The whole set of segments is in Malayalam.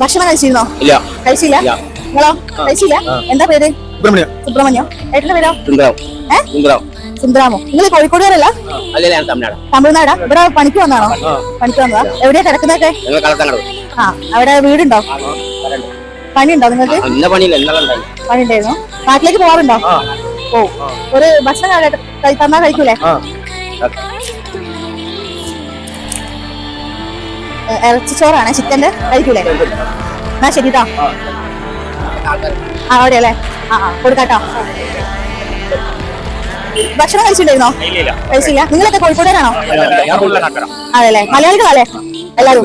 ഭക്ഷണം കഴിച്ചിരുന്നോ? ഇല്ല. കഴിച്ചില്ല. നിങ്ങളോ? കഴിച്ചില്ല? എന്താ പേര്? സുബ്രഹ്മണ്യോ. സുബ്രഹ്മണ്യം. ഏട്ടന്റെ പേരോ? സുന്ദരം ഏ? സുന്ദരം സുന്ദരാമോ നിങ്ങൾ കോഴിക്കോടുകാരല്ല? തമിഴ്നാട്. ഇവിടെ പണിക്ക് വന്നാണോ? പണിക്ക് വന്നതാ? എവിടെയാ കിടക്കുന്നൊക്കെ ആ അവിടെ വീടുണ്ടോ? പണിയുണ്ടോ നിങ്ങൾക്ക്? പണിയുണ്ടായിരുന്നു. നാട്ടിലേക്ക് പോവാറുണ്ടോ? ഓ ഒരു ഭക്ഷണം തന്നാ കഴിക്കൂലേ? ഇറച്ചിച്ചോറാണ് ചിക്കന്റെ കഴിക്കൂലേ എന്നാ ശരി കേട്ടോ ആ അവിടെ അല്ലേ ആ ആ കൊടുക്കാട്ടോ. ഭക്ഷണം കഴിച്ചിട്ടുണ്ടായിരുന്നോ? കഴിച്ചില്ല. നിങ്ങളൊക്കെ കോഴിക്കോടുകാരാണോ അതെല്ലേ മലയാളികളല്ലേ? എല്ലാരും?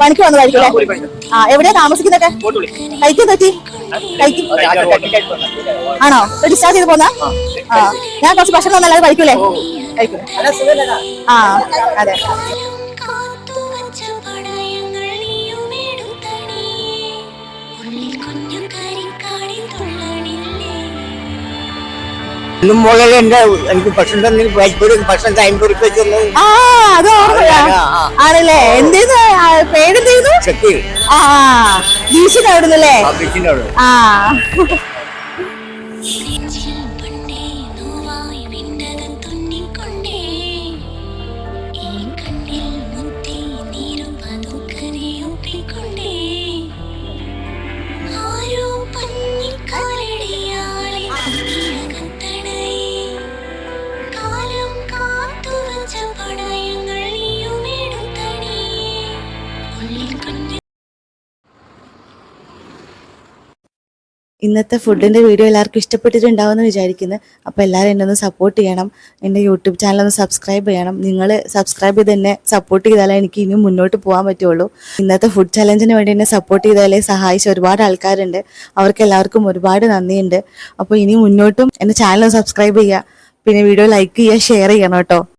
പണിക്ക് വന്നതായിരിക്കും അല്ലേ ആ എവിടെയാ താമസിക്കുന്നൊക്കെ കഴിക്കും പറ്റി കഴിക്കും ആണോ? ഡിസ്ചാർജ് ചെയ്ത് പോന്നാ? ആ ഞാൻ കുറച്ച് ഭക്ഷണം തന്നല്ലാതെ കഴിക്കൂലേ? കഴിക്കും ആ അതെ. ഇന്നും മുതൽ എന്റെ എനിക്ക് ഭക്ഷണം തന്നെ വൈദ്യുതി ഭക്ഷണം ടൈം കുറിപ്പിച്ചൊന്ന് ആ അത് ഓർമ്മയാ ആണല്ലേ? എന്തേന്ന്? ആ, പേരെന്തേന്നു? ആ ബീച്ചിന് അവിടുന്നല്ലേ? ഓഫീസിന്റെ അവിടെ ആ. ഇന്നത്തെ ഫുഡിന്റെ വീഡിയോ എല്ലാവർക്കും ഇഷ്ടപ്പെട്ടിട്ടുണ്ടാവുമെന്ന് വിചാരിക്കുന്നു. അപ്പോൾ എല്ലാവരും എന്നെ ഒന്ന് സപ്പോർട്ട് ചെയ്യണം. എന്റെ യൂട്യൂബ് ചാനൽ ഒന്ന് സബ്സ്ക്രൈബ് ചെയ്യണം. നിങ്ങൾ സബ്സ്ക്രൈബ് ചെയ്ത് എന്നെ സപ്പോർട്ട് ചെയ്താലേ എനിക്ക് ഇനിയും മുന്നോട്ട് പോകാൻ പറ്റുള്ളൂ. ഇന്നത്തെ ഫുഡ് ചലഞ്ചിന് വേണ്ടി എന്നെ സപ്പോർട്ട് ചെയ്താലേ സഹായിച്ച ഒരുപാട് ആൾക്കാരുണ്ട്. അവർക്ക് എല്ലാവർക്കും ഒരുപാട് നന്ദിയുണ്ട്. അപ്പോൾ ഇനി മുന്നോട്ടും എന്റെ ചാനൽ സബ്സ്ക്രൈബ് ചെയ്യുക. പിന്നെ വീഡിയോ ലൈക്ക് ചെയ്യുക ഷെയർ ചെയ്യണം കേട്ടോ.